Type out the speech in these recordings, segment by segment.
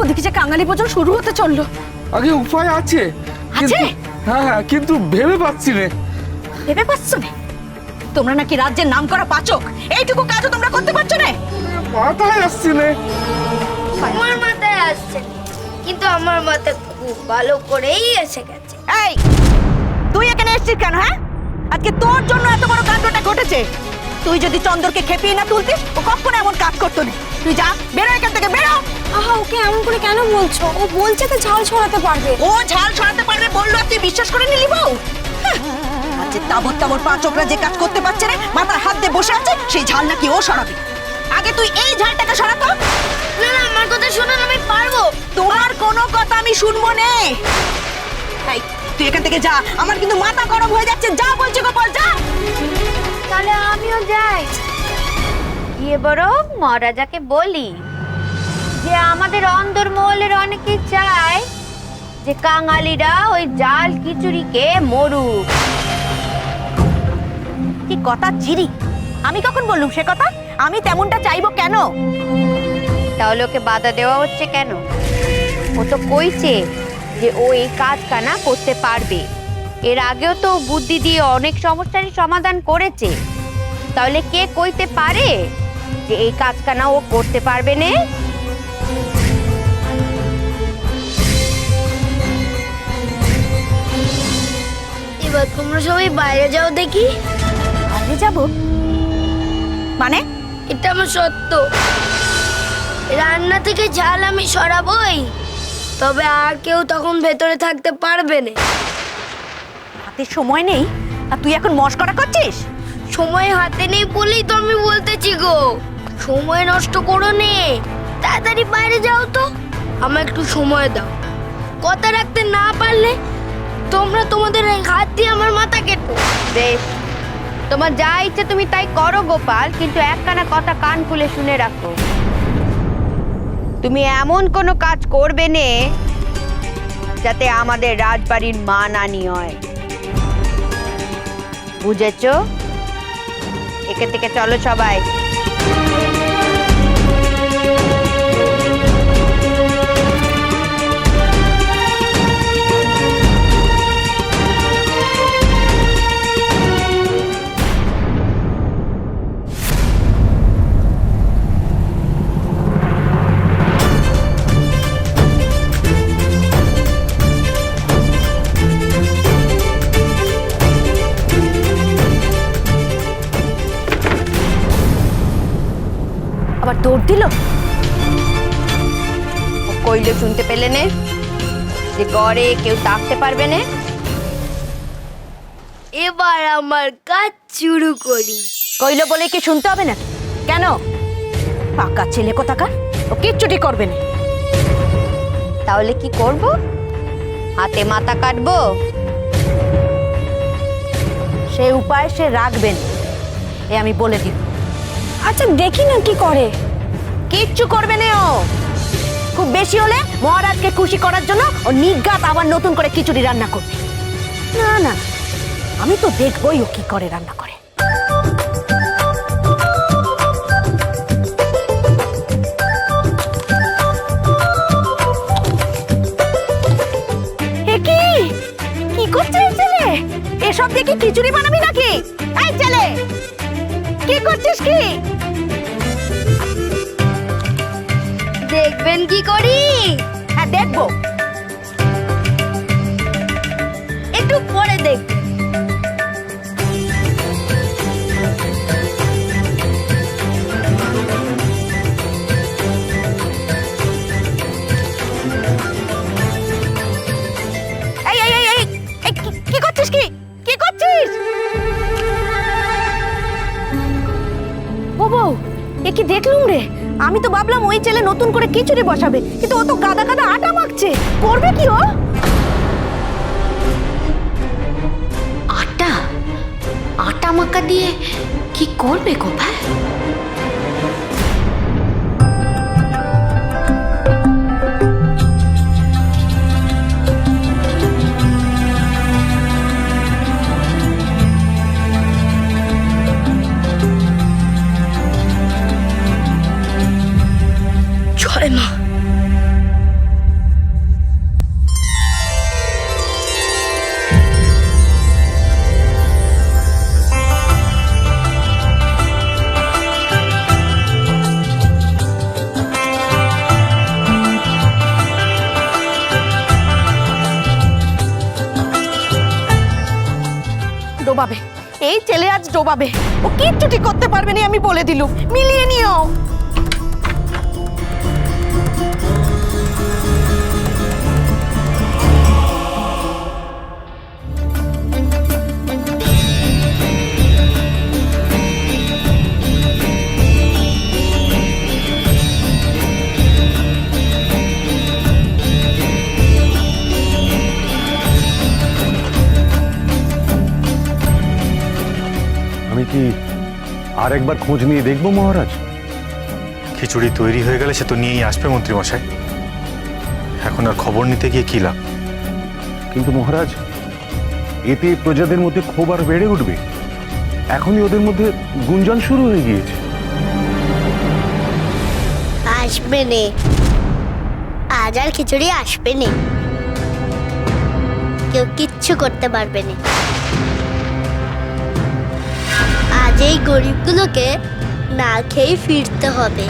ওদিকে যে কাঙালি ভোজন শুরু হতে চলল। আগে উপায় আছে। আছে? হ্যাঁ হ্যাঁ কিন্তু ভেবে পাচ্ছি না। ভেবে পাচ্ছ না? তোমরা নাকি রাজ্যের নাম করা পাচক? এইটুকু কাজও তোমরা করতে পারছ না? মাথায় আসছি না। আমার মাথায় আসছে কিন্তু আমার মাথায় খুব ভালো করেই এসে গেছে। এই তুই এখানে এসেছিস কেন হ্যাঁ? আজকে তোর জন্য এত বড় কাণ্ডটা ঘটেছে। তুই যদি চন্দরকে খেপিয়ে না তুলতিস ও কখনো এমন কাজ করতো না। তুই যা বেরো এখান থেকে বেরো। আহা ওকে এমন করে কেন বলছো? ও বলছে তো ঝাল ছড়াতে পারবে। ও ঝাল ছড়াতে পারবে বলল আর তুই বিশ্বাস করে নিলি বউ? হ্যাঁ, যে তাবর তাবর পাঁচকরা যে কাজ করতে পারছে না মাথার হাত দিয়ে বসে আছে সেই ঝাল নাকি ও সরাবে আগে তুই এই ঝালটাকে সরাতো না না আমার কথা শুনুন আমি পারব। তোমার কোনো কথা আমি শুনব নে। এই তুই এখান থেকে যা আমার কিন্তু মাথা গরম হয়ে যাচ্ছে যা বলছি গোপাল যা। তাহলে আমিও যাই। গিয়ে বরং মহারাজাকে বলি যে আমাদের অন্দরমহলের অনেকে চায় যে কাঙালিরা ওই জাল খিচুড়িকে মরুক। কি কথা চিরি আমি কখন বললুম সে কথা? আমি তেমনটা চাইব কেন? তাহলে ওকে বাধা দেওয়া হচ্ছে কেন? ও তো কইছে যে ও এই কাজ কানা করতে পারবে। এর আগেও তো বুদ্ধি দিয়ে অনেক সমস্যারই সমাধান করেছে। তাহলে কে কইতে পারে যে এই কাজ কানা ও করতে পারবে না? এবার তোমরা সবাই বাইরে যাও দেখি। আরে যাব? মানে? এটা আমার সত্য। রান্না থেকে ঝাল আমি সরাবই তবে আর কেউ তখন ভেতরে থাকতে পারবে না। হাতে সময় নেই? আর তুই এখন মস্করা করছিস? সময় হাতে নেই বলেই তো আমি বলতেছি গো। সময় নষ্ট করো নে। তাড়াতাড়ি বাইরে যাও তো। আমার একটু সময় দাও। কথা রাখতে না পারলে তোমরা তোমাদের হাত দিয়ে আমার মাথা কেটো। বেশ। তোমার যা ইচ্ছে তুমি তাই করো, গোপাল, কিন্তু একখানা কথা কান খুলে শুনে রাখো। তুমি এমন কোনো কাজ করবে নে যাতে আমাদের রাজবাড়ির মানানি হয় বুঝেছ? একে থেকে চলো সবাই। আবার দৌড় দিল? কইলে শুনতে পেলে নে। যে গড়ে কেউ তাকতে পারবে না। এবার আমার কাজ শুরু করি। কইলো বলে কি শুনতে হবে না? কেন? পাকা ছেলে কোথাকার? ও কিচ্ছুটি করবে না। তাহলে কি করব? হাতে মাথা কাটবো? সে উপায় সে রাখবেন এ আমি বলে দিই আচ্ছা দেখি না কি করে। কিচ্ছু করবে না ও। খুব বেশি হলে মহারাজকে খুশি করার জন্য ও নিজ্ঞাত আবার নতুন করে খিচুড়ি রান্না করবে। না না, আমি তো দেখবই ও কি করে রান্না করে। এসব কি খিচুড়ি বানাবি নাকি? এই ছেলে! কি করছিস কি? দেখবেন কি করি? হ্যাঁ দেখব। একটু পরে দেখবেন এই এই এই এই এই, কি- কি করছিস কি? কি করছিস? ও বউ এ কি দেখলুম রে? আমি তো ভাবলাম ওই ছেলে নতুন করে খিচুড়ি বসাবে, কিন্তু ও তো গাদা গাদা আটা মাখছে। করবে কি ও? আটা? আটা মাখা দিয়ে কি করবে গোপাল? ছেলে পাবে। ও কিচ্ছুটি করতে পারবে না আমি বলে দিলুম। মিলিয়ে নিও। আমি কি আর একবার খোঁজ নিয়ে দেখব মহারাজ? খিচুড়ি তৈরি হয়ে গেলে সে তো নিয়েই আসবে মন্ত্রীমশাই। এখন আর খবর নিতে গিয়ে কি লাভ? কিন্তু মহারাজ এতে প্রজাদের মধ্যে ক্ষোভ আর বেড়ে উঠবে। এখনই ওদের মধ্যে গুঞ্জন শুরু হয়ে গিয়েছে। আসবে নে। আজ আর খিচুড়ি আসবে নে। কেউ কিচ্ছু করতে পারবে না। এই গরিবগুলোকে না খেয়ে ফিরতে হবে।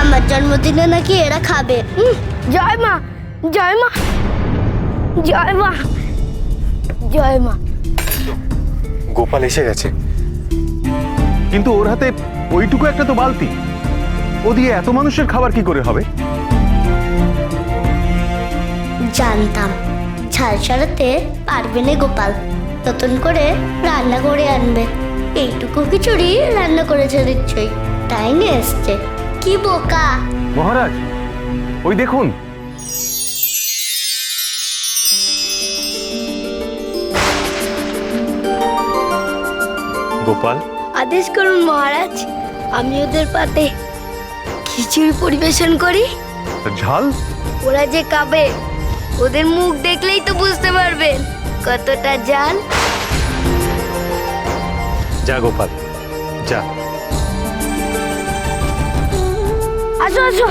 আমার জন্মদিনে নাকি এরা খাবে। জয় মা জয় মা জয় মা জয় মা। গোপাল এসে গেছে। কিন্তু ওর হাতে ওইটুকু একটা তো বালতি। ও দিয়ে এত মানুষের খাবার কি করে হবে? জানতাম ঝাল সরাতে পারবে না গোপাল। নতুন করে রান্না করে আনবে। এইটুকু খিচুড়ি রান্না করেছে নিশ্চয়ই। তাই নিয়ে এসছে। কি বোকা? মহারাজ ওই দেখুন। গোপাল? আদেশ করুন মহারাজ আমি ওদের পাতে খিচুড়ি পরিবেশন করি। ঝাল? ওরা যে কাবে ওদের মুখ দেখলেই তো বুঝতে পারবেন। কতটা জাল যা গোপাল যা আসো আসো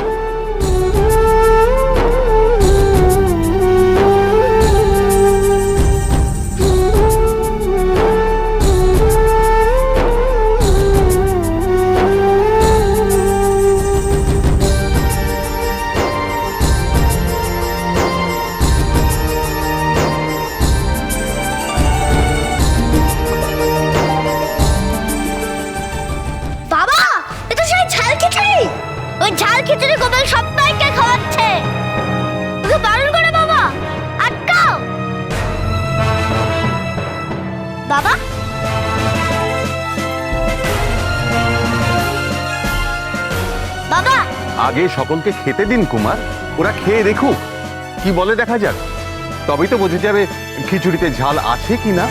আগে সকলকে খেতে দিন, কুমার। ওরা খেয়ে দেখুক। কি বলে দেখা যাক? তবেই তো বোঝা যাবে খিচুড়িতে ঝাল আছে কি না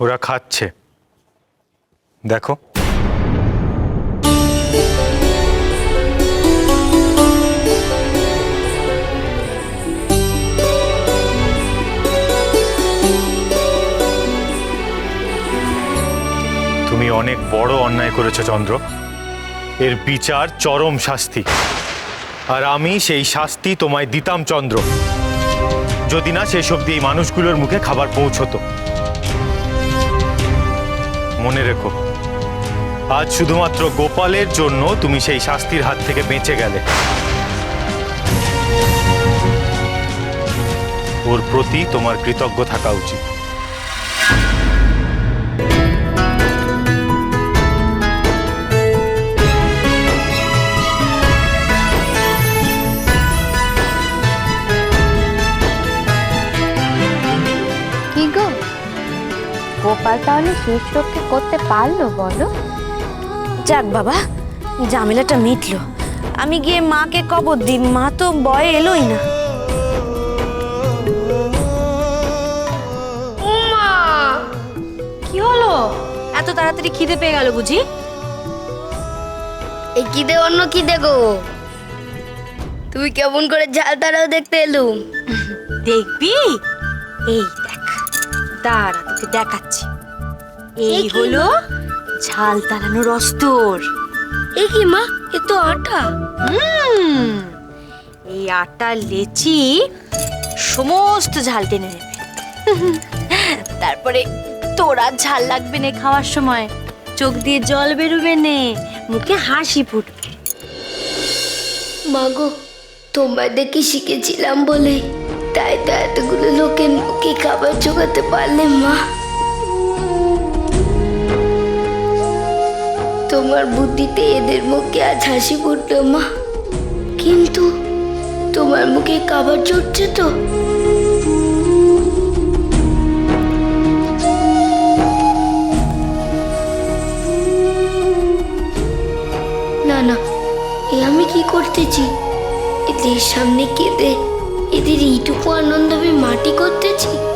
ওরা খাচ্ছে। দেখো। তুমি অনেক বড় অন্যায় করেছ, চন্দ্র। এর বিচার চরম শাস্তি। আর আমি সেই শাস্তি তোমায় দিতাম, চন্দ্র। যদি না সেই সব এই মানুষগুলোর মুখে খাবার পৌঁছতো। মনে রেখো। আজ শুধুমাত্র গোপালের জন্য তুমি সেই শাস্তির হাত থেকে বেঁচে গেলে। ওর প্রতি তোমার কৃতজ্ঞ থাকা উচিত। গোপাল তাহলে শেষ রক্ষা করতে পারল বলো। যাক বাবা ঝামেলাটা মিটলো। আমি গিয়ে মাকে কবর দিই মা তো বয়ে এলোই না। কি হলো? এত তাড়াতাড়ি খিদে পেয়ে গেল বুঝি? এই কি দে অন্য কি দেখো তুমি কেমন করে ঝাল তারাও দেখতে এলুম। দেখবি? এই দেখ দাঁড়া তোকে দেখাচ্ছি। এই হলো ঝাল তাড়ানোর অস্তর। এ কি মা? এ তো আটা। হুম, এই আটা লেচি সমস্ত ঝাল টেনে নেবে। তারপরে তোরা ঝাল লাগবে না খাওয়ার সময়। চোখ দিয়ে জল বেরোবে নে মুখে হাসি ফুটবে। মাগো তোমায় দেখে শিখেছিলাম বলে? তাই তো এতগুলো লোকের মুখে খাবার জোগাতে পারলে মা। তোমার বুদ্ধিতে এদের মুখে আজ হাসি ফুটলো, মা। কিন্তু তোমার মুখে খাবার জুটছে তো। না না, এ আমি কি করতেছি? এদের সামনে কেঁদে এদের এইটুকু আনন্দ আমি মাটি করতেছি?